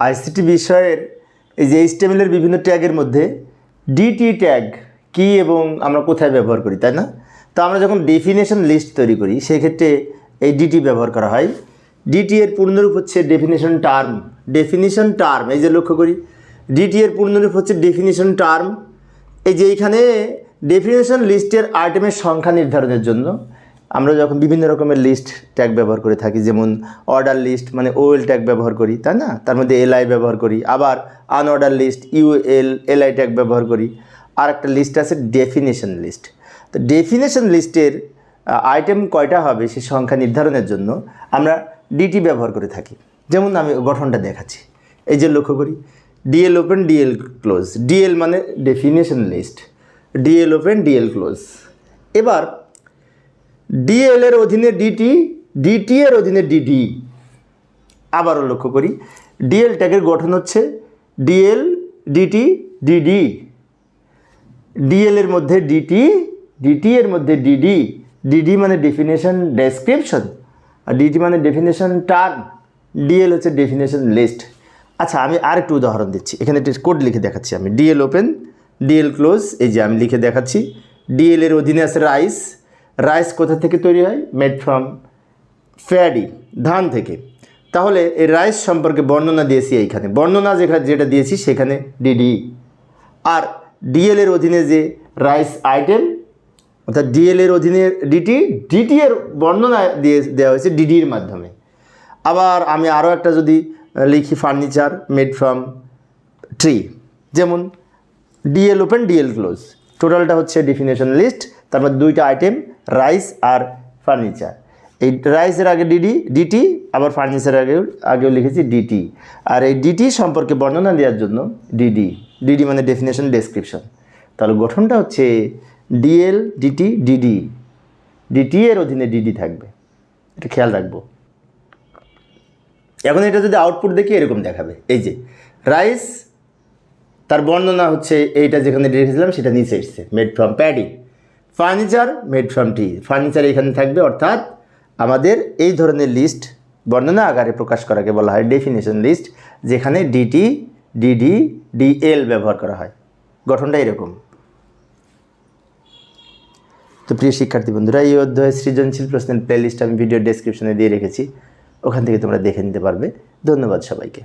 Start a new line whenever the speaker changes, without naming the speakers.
ICT বিষয়ের এই যে এইচটিএমএলের বিভিন্ন ট্যাগের মধ্যে ডিটি ট্যাগ কি এবং আমরা কোথায় ব্যবহার করি, তাই না? তো আমরা যখন ডেফিনেশন লিস্ট তৈরি করি, সেক্ষেত্রে এই ডিটি ব্যবহার করা হয়। ডিটি এর পূর্ণরূপ হচ্ছে ডেফিনেশন টার্ম ডেফিনিশন টার্ম এই যে লক্ষ্য করি। ডিটি এর পূর্ণরূপ হচ্ছে ডেফিনিশন টার্ম এই যে এইখানে ডেফিনেশন লিস্টের আইটেমের সংখ্যা নির্ধারণের জন্য আমরা যখন বিভিন্ন রকমের লিস্ট ট্যাগ ব্যবহার করে থাকি, যেমন অর্ডার লিস্ট মানে ওএল ট্যাগ ব্যবহার করি, তাই না? তার মধ্যে এলআই ব্যবহার করি, আবার unordered list UL LI tag ব্যবহার করি। আর একটা লিস্ট আছে ডেফিনেশন লিস্ট তো ডেফিনেশন লিস্টের আইটেম কয়টা হবে সে সংখ্যা নির্ধারণের জন্য আমরা ডিটি ব্যবহার করে থাকি। যেমন আমি গঠনটা দেখাচ্ছি। এই যে লক্ষ্য করি DL open DL close DL মানে definition list DL open DL close এবার ডিএল এর অধীনে ডিটি ডিটি এর অধীনে ডিডি আবারও লক্ষ্য করি ডিএল ট্যাগের গঠন হচ্ছে ডিএল ডিটি ডিডি ডিএল এর মধ্যে ডিটি ডিটি এর মধ্যে ডিডি ডিডি মানে ডেফিনেশন ডেসক্রিপশন আর ডিটি মানে ডেফিনেশন টার্ম ডিএল হচ্ছে ডেফিনেশন লিস্ট আচ্ছা আমি আরেকটু উদাহরণ দিচ্ছি। এখানে একটি কোড লিখে দেখাচ্ছি আমি। ডিএল ওপেন ডিএল ক্লোজ এই যে আমি লিখে দেখাচ্ছি। ডিএল এর অধীনে আছে রাইস রাইস কোথা থেকে তৈরি হয়? মেড ফ্রম ফ্যাডি, ধান থেকে। তাহলে এই রাইস সম্পর্কে বর্ণনা দিয়েছি এইখানে। বর্ণনা যেখানে যেটা দিয়েছি সেখানে ডিডি আর ডিএল এর অধীনে যে রাইস আইটেম, অর্থাৎ ডিএল এর অধীনে ডিটি ডিটি এর বর্ণনা দিয়ে দেওয়া হয়েছে ডিডির মাধ্যমে। আবার আমি আরও একটা যদি লিখি, ফার্নিচার মেড ফ্রম ট্রি যেমন ডিএল ওপেন ডিএল ক্লোজ টোটালটা হচ্ছে ডেফিনেশন লিস্ট তারপর দুইটা আইটেম রাইস আর ফার্নিচার। এই রাইসের আগে ডিডি ডিটি আবার ফার্নিচারের আগে, আগেও লিখেছি ডিটি আর এই ডিটি সম্পর্কে বর্ণনা দেওয়ার জন্য ডিডি ডিডি মানে ডেফিনেশন ডেসক্রিপশন তাহলে গঠনটা হচ্ছে ডিএল ডিটি ডিডি ডিটি এর অধীনে ডিডি থাকবে। এটা খেয়াল রাখব। এখন এটা যদি আউটপুট দেখি, এরকম দেখাবে। এই যে রাইস তার বর্ণনা হচ্ছে এইটা যেখানে রেখেছিলাম সেটা নিচে এসছে made from paddy furniture made from tree furniture এখানে থাকবে, অর্থাৎ আমাদের এই ধরনের লিস্ট বর্ণনা আকারে প্রকাশ করাকে বলা হয় ডেফিনেশন লিস্ট যেখানে ডিটি ডিডি ডিএল ব্যবহার করা হয়। গঠনটা এরকম। তো প্রিয় শিক্ষার্থী বন্ধুরা, এই অধ্যায়ে সৃজনশীল প্রশ্নের প্লেলিস্ট আমি ভিডিও ডেসক্রিপশনে দিয়ে রেখেছি। ওখান থেকে তোমরা দেখে নিতে পারবে। ধন্যবাদ সবাইকে।